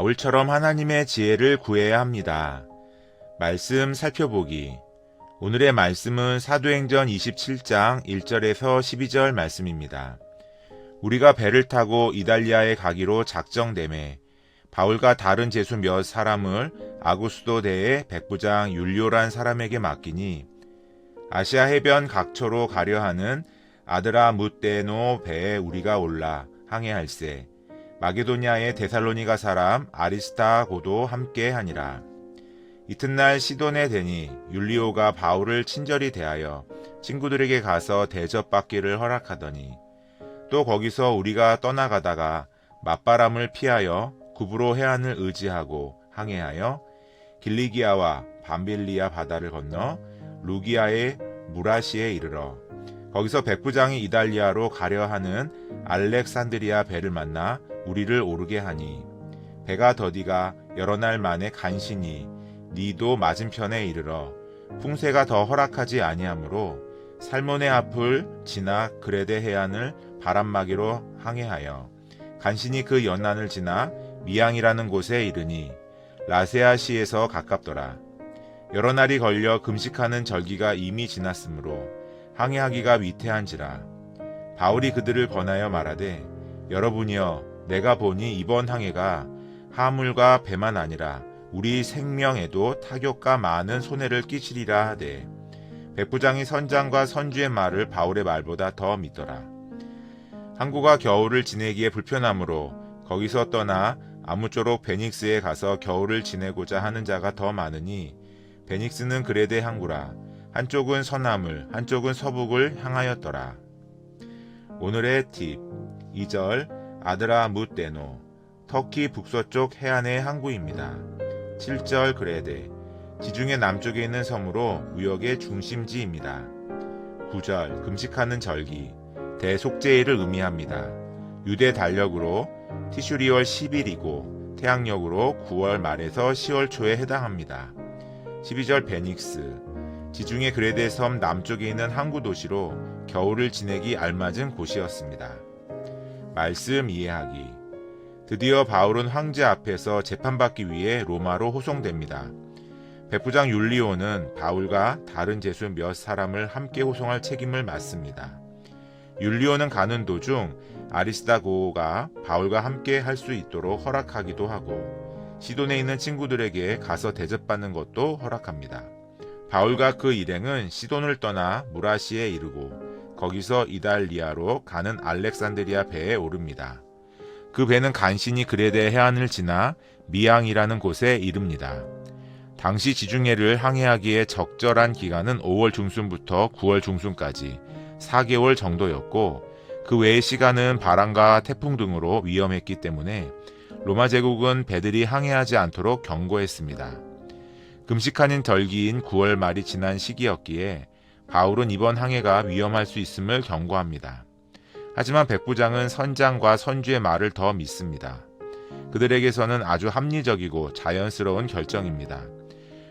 바울처럼 하나님의 지혜를 구해야 합니다. 말씀 살펴보기. 오늘의 말씀은 사도행전 27장 1절에서 12절 말씀입니다. 우리가 배를 타고 이달리아에 가기로 작정됨에 바울과 다른 제수 몇 사람을 아구스도 대의 백부장 율리오란 사람에게 맡기니 아시아 해변 각처로 가려 하는 아드라 무테노 배에 우리가 올라 항해할세 마게도니아의 데살로니가 사람 아리스타고도 함께 하니라. 이튿날 시돈에 대니 율리오가 바울을 친절히 대하여 친구들에게 가서 대접받기를 허락하더니 또 거기서 우리가 떠나가다가 맞바람을 피하여 구브로 해안을 의지하고 항해하여 길리기아와 밤빌리아 바다를 건너 루기아의 무라시에 이르러 거기서 백부장이 이달리아로 가려 하는 알렉산드리아 배를 만나 우리를 오르게 하니 배가 더디가 여러 날 만에 간신히 니도 맞은편에 이르러 풍세가 더 허락하지 아니하므로 살몬의 앞을 지나 그레데 해안을 바람막이로 항해하여 간신히 그 연안을 지나 미양이라는 곳에 이르니 라세아시에서 가깝더라. 여러 날이 걸려 금식하는 절기가 이미 지났으므로 항해하기가 위태한지라. 바울이 그들을 권하여 말하되 여러분이여 내가 보니 이번 항해가 하물과 배만 아니라 우리 생명에도 타격과 많은 손해를 끼치리라 하되 백부장이 선장과 선주의 말을 바울의 말보다 더 믿더라. 항구가 겨울을 지내기에 불편하므로 거기서 떠나 아무쪼록 베닉스에 가서 겨울을 지내고자 하는 자가 더 많으니 베닉스는 그레데 항구라 한쪽은 서남을 한쪽은 서북을 향하였더라. 오늘의 팁 2절 아드라 무테노 터키 북서쪽 해안의 항구입니다. 7절 그레데 지중해 남쪽에 있는 섬으로 무역의 중심지입니다. 9절 금식하는 절기 대속제일을 의미합니다. 유대 달력으로 티슈리월 10일이고 태양력으로 9월 말에서 10월 초에 해당합니다. 12절 베닉스 지중해 그레데 섬 남쪽에 있는 항구 도시로 겨울을 지내기 알맞은 곳이었습니다. 말씀 이해하기 드디어 바울은 황제 앞에서 재판받기 위해 로마로 호송됩니다. 백부장 율리오는 바울과 다른 제수 몇 사람을 함께 호송할 책임을 맡습니다. 율리오는 가는 도중 아리스다고가 바울과 함께 할 수 있도록 허락하기도 하고 시돈에 있는 친구들에게 가서 대접받는 것도 허락합니다. 바울과 그 일행은 시돈을 떠나 무라시에 이르고 거기서 이달리아로 가는 알렉산드리아 배에 오릅니다. 그 배는 간신히 그레데 해안을 지나 미양이라는 곳에 이릅니다. 당시 지중해를 항해하기에 적절한 기간은 5월 중순부터 9월 중순까지 4개월 정도였고 그 외의 시간은 바람과 태풍 등으로 위험했기 때문에 로마 제국은 배들이 항해하지 않도록 경고했습니다. 금식하는 덜기인 9월 말이 지난 시기였기에 바울은 이번 항해가 위험할 수 있음을 경고합니다. 하지만 백부장은 선장과 선주의 말을 더 믿습니다. 그들에게서는 아주 합리적이고 자연스러운 결정입니다.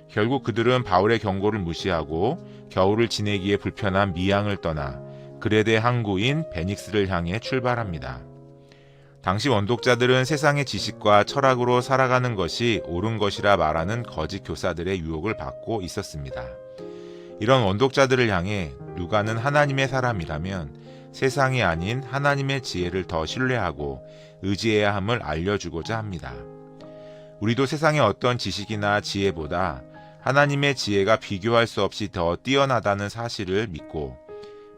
결국 그들은 바울의 경고를 무시하고 겨울을 지내기에 불편한 미양을 떠나 그레데 항구인 베닉스를 향해 출발합니다. 당시 원독자들은 세상의 지식과 철학으로 살아가는 것이 옳은 것이라 말하는 거짓 교사들의 유혹을 받고 있었습니다. 이런 원독자들을 향해 누가는 하나님의 사람이라면 세상이 아닌 하나님의 지혜를 더 신뢰하고 의지해야 함을 알려주고자 합니다. 우리도 세상의 어떤 지식이나 지혜보다 하나님의 지혜가 비교할 수 없이 더 뛰어나다는 사실을 믿고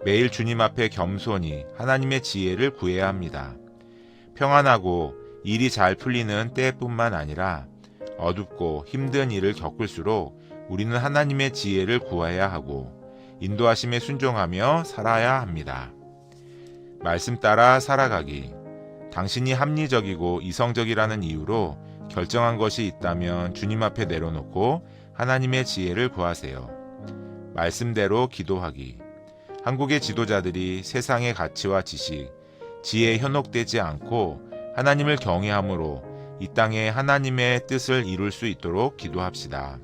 매일 주님 앞에 겸손히 하나님의 지혜를 구해야 합니다. 평안하고 일이 잘 풀리는 때뿐만 아니라 어둡고 힘든 일을 겪을수록 우리는 하나님의 지혜를 구해야 하고 인도하심에 순종하며 살아야 합니다. 말씀 따라 살아가기. 당신이 합리적이고 이성적이라는 이유로 결정한 것이 있다면 주님 앞에 내려놓고 하나님의 지혜를 구하세요. 말씀대로 기도하기. 한국의 지도자들이 세상의 가치와 지식, 지혜에 현혹되지 않고 하나님을 경외함으로 이 땅에 하나님의 뜻을 이룰 수 있도록 기도합시다.